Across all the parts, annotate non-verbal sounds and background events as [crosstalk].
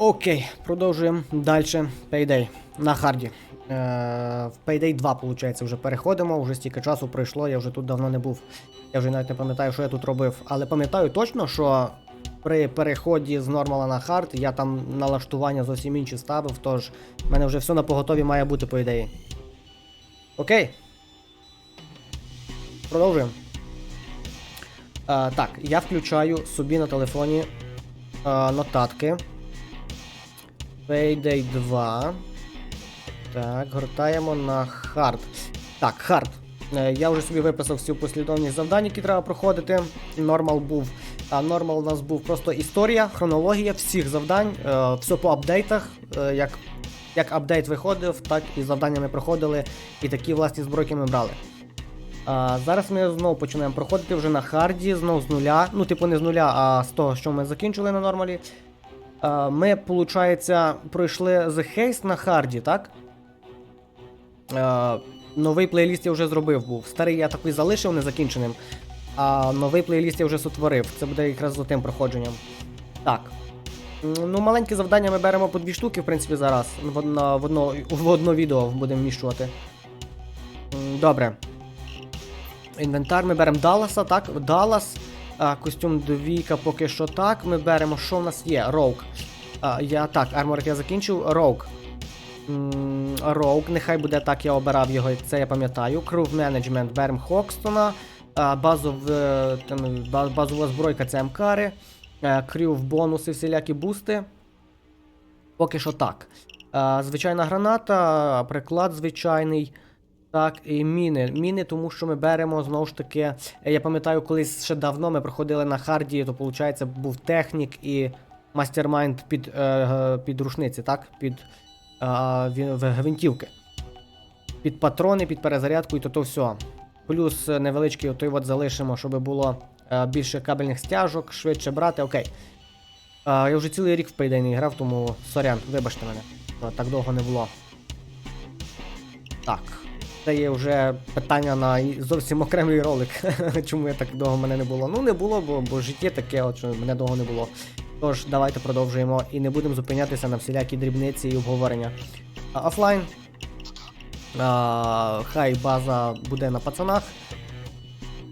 Окей, продовжуємо далі. Payday на харді. Е, в Payday 2, виходить, вже переходимо, вже стільки часу пройшло, я вже тут давно не був. Я вже навіть не пам'ятаю, що я тут робив. Але пам'ятаю точно, що при переході з нормала на хард я там налаштування зовсім інші ставив, тож в мене вже все на поготові має бути, по ідеї. Окей. Продовжуємо. Е, так, я включаю собі на телефоні е, нотатки. Payday 2. Так, гортаємо на хард. Так, хард. Е, Я вже собі виписав всю послідовність завдань, які треба проходити. Нормал був. А нормал у нас був просто історія, хронологія всіх завдань, е, все по апдейтах. Е, як, як апдейт виходив, так і завдання ми проходили, і такі власні збройки ми брали. А, зараз ми знову починаємо проходити вже на харді, знову з нуля. Ну, типу, не з нуля, а з того, що ми закінчили на нормалі. Ми, виходить, пройшли The Haste на харді, так? Новий плейліст я вже зробив був. Старий я такий залишив незакінченим, а новий плейліст я вже сотворив. Це буде якраз за тим проходженням. Так. Ну, маленькі завдання ми беремо по дві штуки, в принципі, зараз. В одно, в одно, в одно відео будемо вміщувати. Добре. Інвентар ми беремо Далласа, так? Даллас. А, костюм двійка поки що так. Ми беремо, що в нас є? Роук. А, я так, армор я закінчив. Роук. Роук, нехай буде так, я обирав його, це я пам'ятаю. Crew Management беремо Хокстона. А, базов, там, базова збройка це мкари. Е, Крю в бонуси, всілякі бусти. Поки що так. Звичайна граната, приклад звичайний. Так, і міни. Міни, тому що ми беремо знову ж таки. е, Я пам'ятаю, колись ще давно ми проходили на харді, то виходить, був технік і мастермайнд під, е, під рушниці, так? Під е, гвинтівки. Під патрони, під перезарядку і то то все. Плюс е, невеличкий отой от залишимо, щоб було е, більше кабельних стяжок, швидше брати. Окей. Е, я вже цілий рік в не грав, тому сорян, вибачте мене. Так довго не було. Так. Це є вже питання на зовсім окремий ролик. [laughs] Чому я так довго мене не було? Ну не було, бо, бо життя таке, от, що мене довго не було. Тож, давайте продовжуємо і не будемо зупинятися на всілякі дрібниці і обговорення. А, офлайн. А, хай база буде на пацанах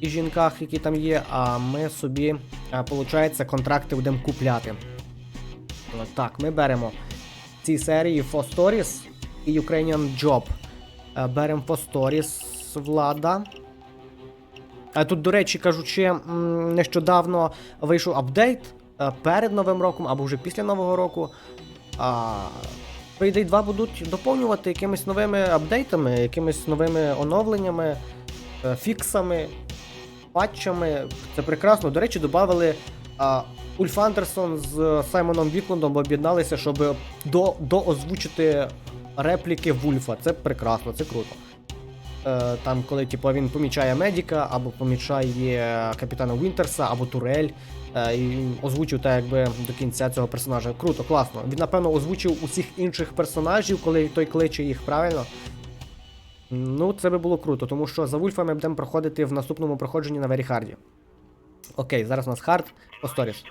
і жінках, які там є, а ми собі, получається, контракти будемо купляти. Так, ми беремо в цій серії For Stories і Ukrainian Job. Е, Беремо по сторіс влада. Тут, до речі, кажучи, нещодавно вийшов апдейт е, перед Новим роком або вже після Нового року. Payday 2 будуть доповнювати якимись новими апдейтами, якимись новими оновленнями, е, фіксами, патчами. Це прекрасно. До речі, додали. Ульф Андерсон з Саймоном Віклендом об'єдналися, щоб до, доозвучити репліки Вульфа. Це прекрасно, це круто. Е, там, коли типу, він помічає Медіка, або помічає капітана Вінтерса, або Турель, е, і озвучив так, якби до кінця цього персонажа. Круто, класно. Він, напевно, озвучив усіх інших персонажів, коли той кличе їх правильно. Ну, це би було круто, тому що за Вульфа ми будемо проходити в наступному проходженні на Веріхарді. Окей, зараз у нас хард по сторіс.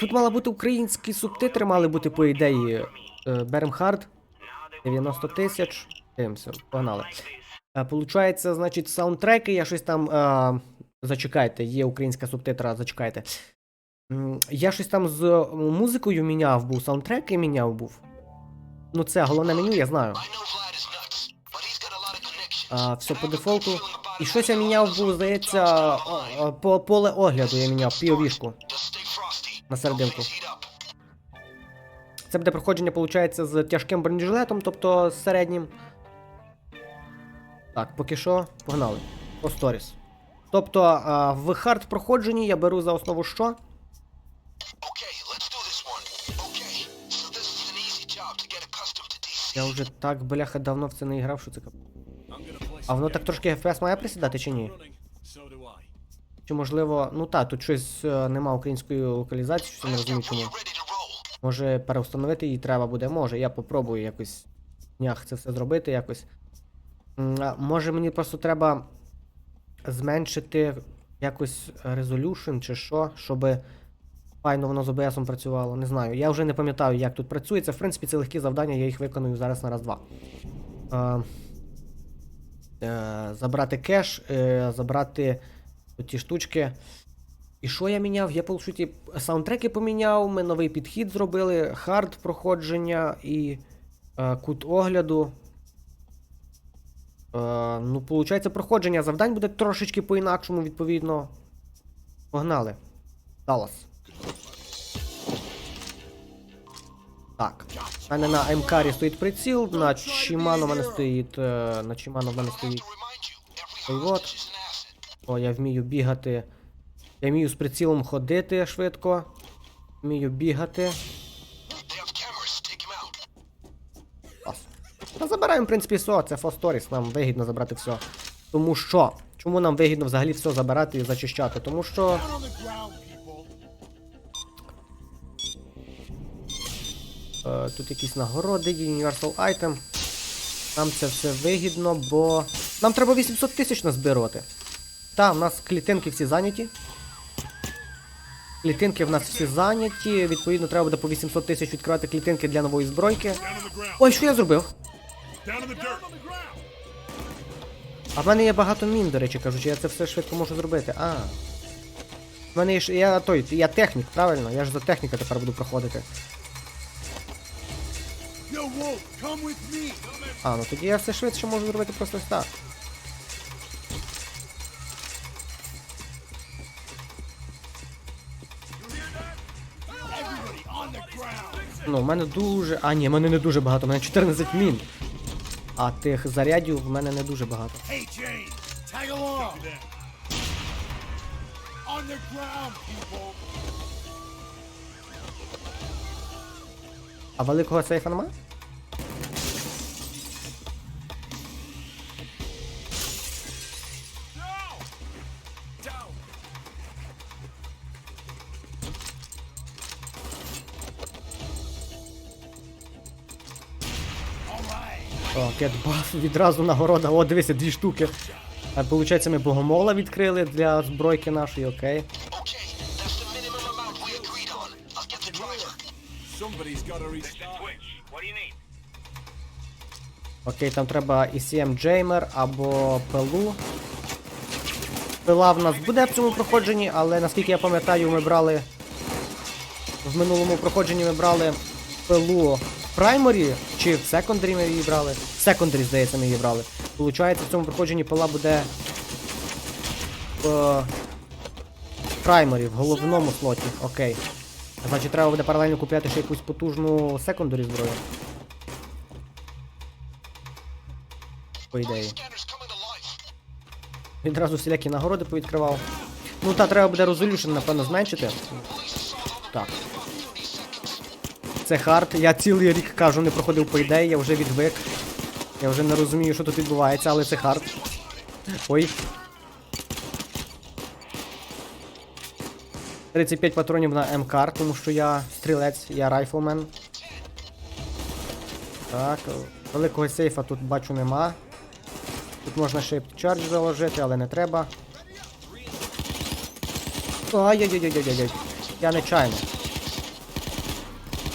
Тут мали бути українські субтитри, мали бути по ідеї. Е, Берем хард. 90 тисяч. Дивимося, погнали. Получається, значить, саундтреки, я щось там. А, зачекайте, є українська субтитра, зачекайте. Я щось там з музикою міняв був, саундтреки міняв був. Ну, це головне меню, я знаю. А, все по дефолту. І щось я міняв був, здається, по поле огляду я міняв, півішку на серединку. Це буде проходження, виходить, з тяжким бронежилетом, тобто з середнім. Так, поки що, погнали. По сторіс. Тобто а, в хард проходженні я беру за основу що? Я вже так, бляха, давно в це не грав, що це кап. А воно так трошки FPS має присідати чи ні? Чи можливо. Ну так, тут щось е, нема української локалізації, що не розумію чому. Може переустановити її треба буде, може, я попробую якось днях це все зробити якось. Може мені просто треба зменшити якось resolution чи що, щоб Файно воно з ОБСом працювало, не знаю. Я вже не пам'ятаю, як тут працює. Це, в принципі, це легкі завдання, я їх виконую зараз на раз-два. Е, забрати кеш, е, забрати ті штучки. І що я міняв? Я, по суті, саундтреки поміняв, ми новий підхід зробили, хард проходження і е, кут огляду. Е, ну, виходить, проходження завдань буде трошечки по-інакшому, відповідно. Погнали. Даллас. Так. У мене на М-карі стоїть приціл, на Чимано в мене стоїть. е, На Чимано в мене стоїть. О, я вмію бігати. Я вмію з прицілом ходити швидко. Вмію бігати. Та забираємо, в принципі, все. Це Фосторіс, нам вигідно забрати все. Тому що. Чому нам вигідно взагалі все забирати і зачищати? Тому що. Е, тут якісь нагороди, Universal Item. Нам це все вигідно, бо. Нам треба 800 тисяч назбирати. Та, в нас клітинки всі зайняті. Клітинки в нас всі зайняті. Відповідно, треба буде по 800 тисяч відкривати клітинки для нової збройки. Ой, що я зробив? А в мене є багато мін, до речі, кажучи, я це все швидко можу зробити. А. В мене є ж. Я той, я технік, правильно? Я ж за техніка тепер буду проходити. А, ну тоді я все швидше можу зробити просто так. Ну, в мене дуже. А, ні, в мене не дуже багато, в мене 14 мін. А тих зарядів в мене не дуже багато. А великого сейфа нема? О, кетбаф, відразу нагорода. О, дивися, дві штуки. А, Получається, ми богомола відкрили для збройки нашої, окей. Окей, там треба ECM Джеймер або пилу. Пила в нас буде в цьому проходженні, але наскільки я пам'ятаю, ми брали. В минулому проходженні ми брали пилу прайморі, чи в секондарі ми її брали. В секондарі, здається, ми її брали. Получається, в цьому проходженні пила буде в прайморі, в головному слоті. Окей. Значить, треба буде паралельно купляти ще якусь потужну секондарі зброю. По ідеї. Відразу всілякі нагороди повідкривав. Ну та треба буде резолюшн, напевно, зменшити. Так. Це хард. Я цілий рік кажу, не проходив по ідеї, я вже відвик. Я вже не розумію, що тут відбувається, але це хард. Ой. 35 патронів на МК, тому що я стрілець, я райфлмен. Так, великого сейфа тут бачу нема. Тут можна ще чардж заложити, але не треба. Ай-яй-яй-яй-яй-яй. Я нечайно.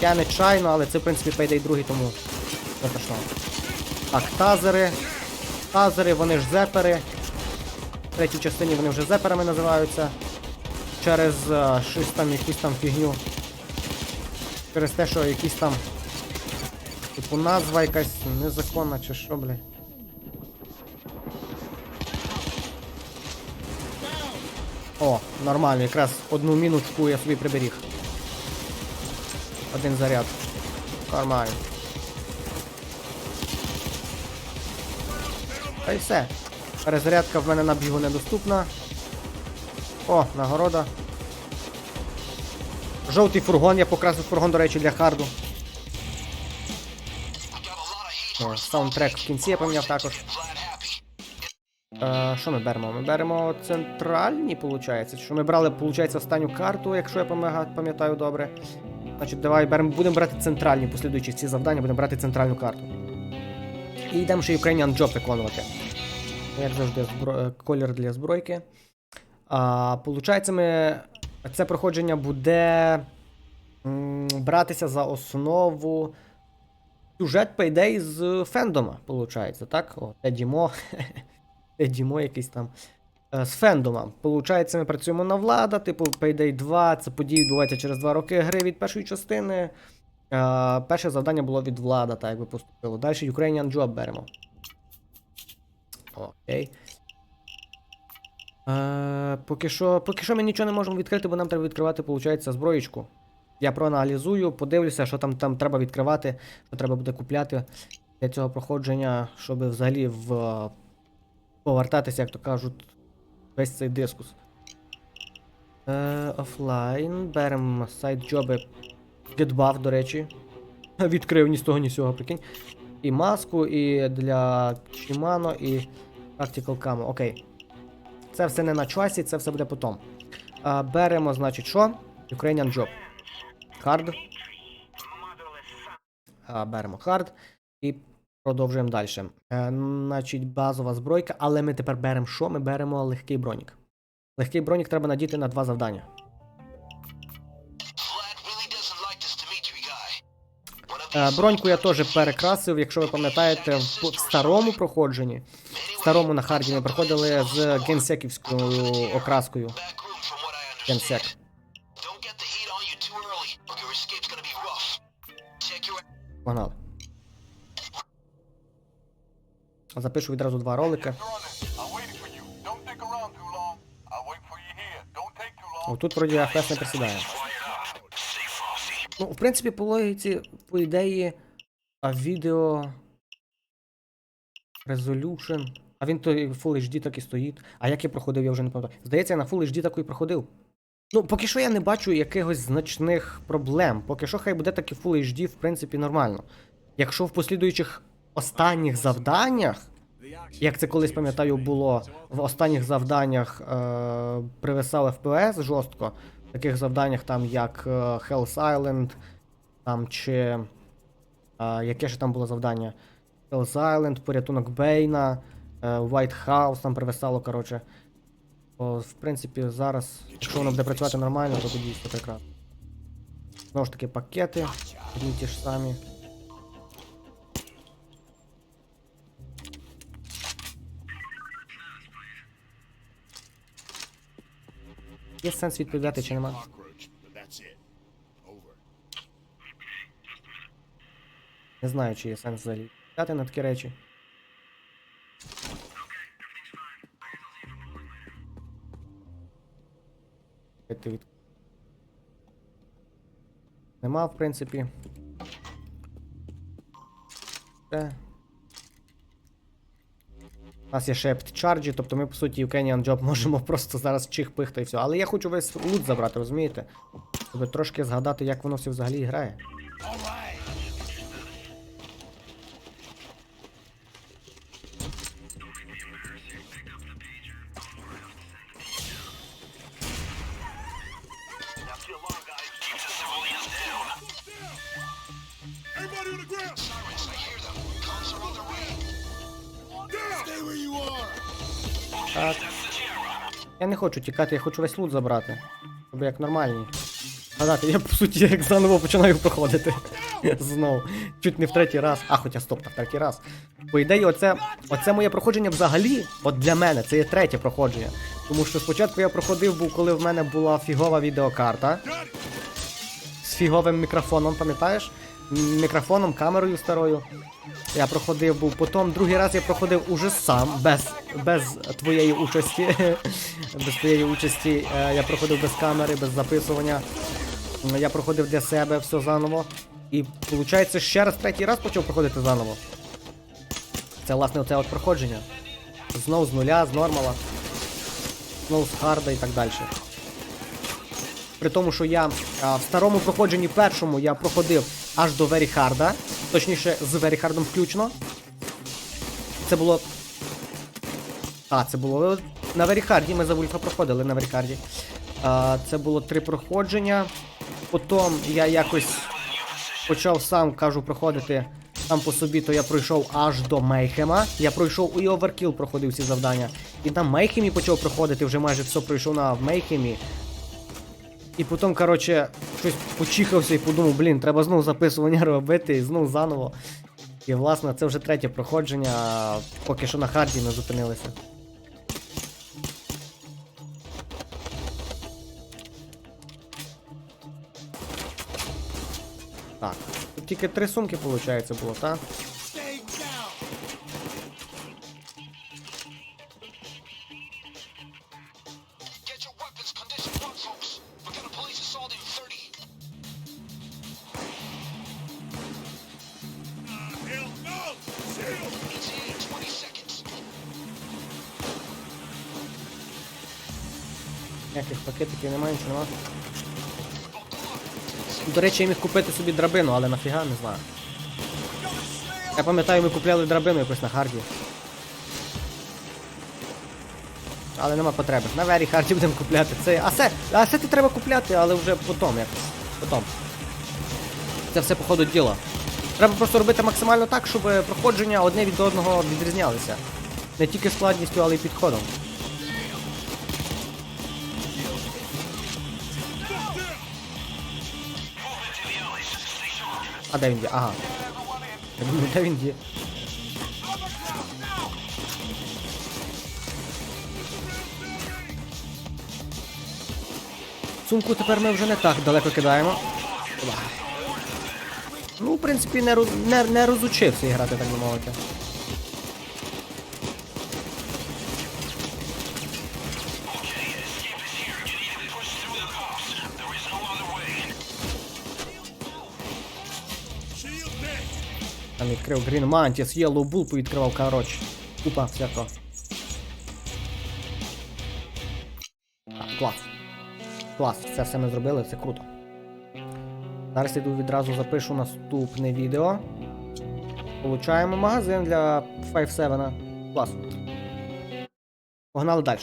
Я нечайно, але це, в принципі, пейдей другий, тому не страшно. Так, тазери. Тазери, вони ж зепери. В третій частині вони вже зеперами називаються. Через е, щось там, якусь там фігню. Через те, що якісь там. Типу назва якась незаконна чи що, блядь. О, нормально, якраз одну мінутку я собі приберіг. Один заряд. Нормально. Та й все. Перезарядка в мене на бігу недоступна. О, нагорода. Жовтий фургон, я покрасив фургон, до речі, для харду. О, саундтрек в кінці я поміняв також. Е, що ми беремо? Ми беремо центральні, виходить. Що ми брали, виходить, останню карту, якщо я пам'ятаю добре. Значить, давай беремо, будемо брати центральні послідуючі ці завдання, будемо брати центральну карту. І йдемо ще Ukrainian Job виконувати. Як завжди, збро... е, колір для збройки. А, получається, ми це проходження буде м, братися за основу сюжет по ідеї з фендома, виходить, так? О, Тедімо. [laughs] Тедімо якийсь там. Е, З фендома. Получається, ми працюємо на влада, типу Payday 2, це події відбуваються через 2 роки гри від першої частини. Е, перше завдання було від влада, так якби поступило. Далі Ukrainian Job беремо. Окей. Е, поки, що, поки що ми нічого не можемо відкрити, бо нам треба відкривати, виходить, зброєчку. Я проаналізую, подивлюся, що там, там треба відкривати, що треба буде купляти для цього проходження, щоб взагалі в, повертатися, як то кажуть, весь цей дискус. Е, офлайн. Беремо сайт джоби. GetBuff, до речі. Відкрив ні з того, ні з цього, прикинь. І маску, і для Shimano, і Tactical Camo. Окей. Це все не на часі, це все буде потом. А, беремо, значить, що? Ukrainian Job. Hard. А, беремо hard. І продовжуємо далі. Е, значить, базова збройка, але ми тепер беремо що? Ми беремо легкий бронік. Легкий бронік треба надіти на два завдання. Е, броньку я теж перекрасив, якщо ви пам'ятаєте, в, старому проходженні. В старому на харді ми проходили з генсеківською окраскою. Генсек. Don't here. Don't take too long. Отут вроді АФС не присідає. Ну, в принципі, по логіці, по ідеї, а відео. Resolution. А він то і Full HD так і стоїть. А як я проходив, я вже не пам'ятаю. Здається, я на Full HD таку і проходив. Ну, поки що я не бачу якихось значних проблем. Поки що хай буде таки Full HD, в принципі, нормально. Якщо в послідуючих останніх завданнях, як це колись пам'ятаю, було в останніх завданнях е, привисав FPS жорстко. В таких завданнях, там як е, Hell's Island, там чи. Е, яке ж там було завдання? Hell's Island, порятунок Бейна, е, White House там привисало, коротше. То, в принципі, зараз, якщо воно буде працювати нормально, то тоді все прекрасно. Знову ж таки, пакети, одні ті ж самі. Є сенс відповідати чи нема? Не знаю, чи є сенс взагалі відповідати на такі речі. Нема, в принципі. Все. У нас є ще чарджі, тобто ми, по суті, в Canyon Job можемо просто зараз чих пихта і все. Але я хочу весь лут забрати, розумієте? Щоб трошки згадати, як воно все взагалі грає. Так. Я не хочу тікати, я хочу весь лут забрати. Щоб як нормальні. Гадати, я по суті як заново починаю проходити. [laughs] Знову. Чуть не в третій раз. А, хоча стоп, та в третій раз. По ідеї, оце, оце моє проходження взагалі, от для мене, це є третє проходження. Тому що спочатку я проходив був, коли в мене була фігова відеокарта. З фіговим мікрофоном, пам'ятаєш? Мікрофоном, камерою старою. Я проходив був. Потім другий раз я проходив уже сам, без, без твоєї участі. [laughs] без твоєї участі. Е, Я проходив без камери, без записування. Я проходив для себе все заново. І виходить, ще раз третій раз почав проходити заново. Це власне оце от проходження. Знов з нуля, з нормала. Знов з харда і так далі. При тому, що я а, в старому проходженні першому я проходив аж до Hard, точніше, з Hard включно. Це було. А, це було на Hard, ми за Вульфа проходили на Hard. А, це було три проходження. Потім я якось почав сам, кажу, проходити сам по собі, то я пройшов аж до Мейхема. Я пройшов і Overkill проходив всі завдання. І на Мейхемі почав проходити, вже майже все пройшов на Мейхемі. І потім, коротше, щось почихався і подумав, блін, треба знову записування робити і знову заново. І власне це вже третє проходження, поки що на харді не зупинилися. Так, тут тільки три сумки, виходить, було, так? Ніяких пакетиків немає, нічого немає. До речі, я міг купити собі драбину, але нафіга не знаю. Я пам'ятаю, ми купляли драбину якось на харді. Але нема потреби. На вері харді будемо купляти. Це. А це, а це треба купляти, але вже потім якось. Потім. Це все по ходу діла. Треба просто робити максимально так, щоб проходження одне від одного відрізнялися. Не тільки складністю, але й підходом. А де він є? Ага. Де він є? Сумку тепер ми вже не так далеко кидаємо. Ну, в принципі, не, не, не розучився грати, так би мовити. Відкрив Green Mantis, Yellow Bull повідкривав, коротше. Купа всякого. Клас. Клас, це все ми зробили, це круто. Зараз іду відразу запишу наступне відео. Получаємо магазин для 5-7. Клас. Погнали далі.